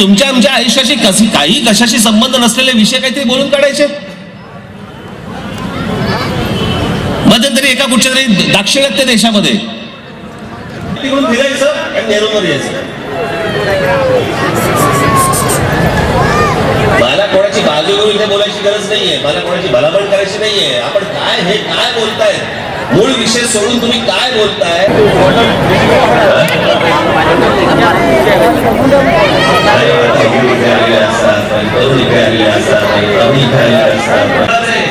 तुमच्या आमच्या आयुष्याशी कस काही कशाशी संबंध नसलेले विषय काहीतरी बोलून काढायचे? मध्यंतरी एका कुठच्या तरी दाक्षिणात्य देशामध्ये. फिरायचं मला कोणाची बाजू घेऊन इथे बोलायची गरज नाहीये. मला कोणाची भलाबळ करायची नाहीये. आपण काय हे काय बोलताय? मूळ विषय सोडून तुम्ही काय बोलताय? तोंडावर है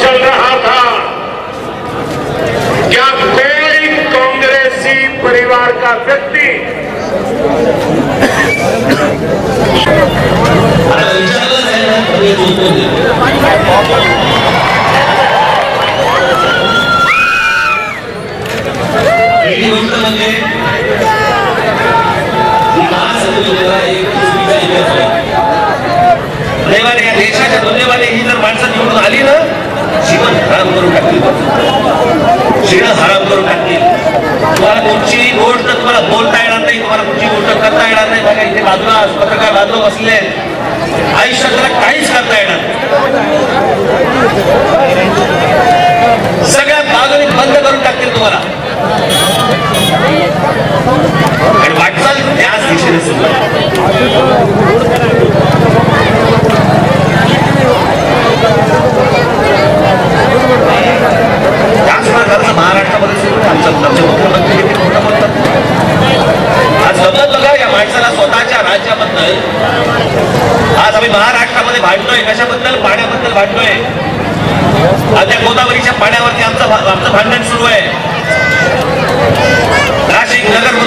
चल रहा था क्या देशाच्या दुर्दैवाने ही जर माणसं निवडून आली ना जीवन हराम करून टाकतील. जीवन हराम करून टाकतील. तुम्हाला कोणची गोष्ट तुम्हाला बोलता येणार नाही तुम्हाला कुठची गोष्ट करता येणार नाही. बघा इथे बाजूला पत्रकार बाजूला बसले आयुष्यात त्याला काहीच करता येणार नाही. सगळ्या बाजूने बंद करून टाकतील तुम्हाला. आणि वाटचाल त्याच दिशेने सुरू आहे. महाराष्ट्रामध्ये भांडतोय कशाबद्दल पाण्याबद्दल भांडतोय? आता गोदावरीच्या पाण्यावरती आमचं भा- आमचं भांडण सुरू आहे.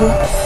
Diálogo.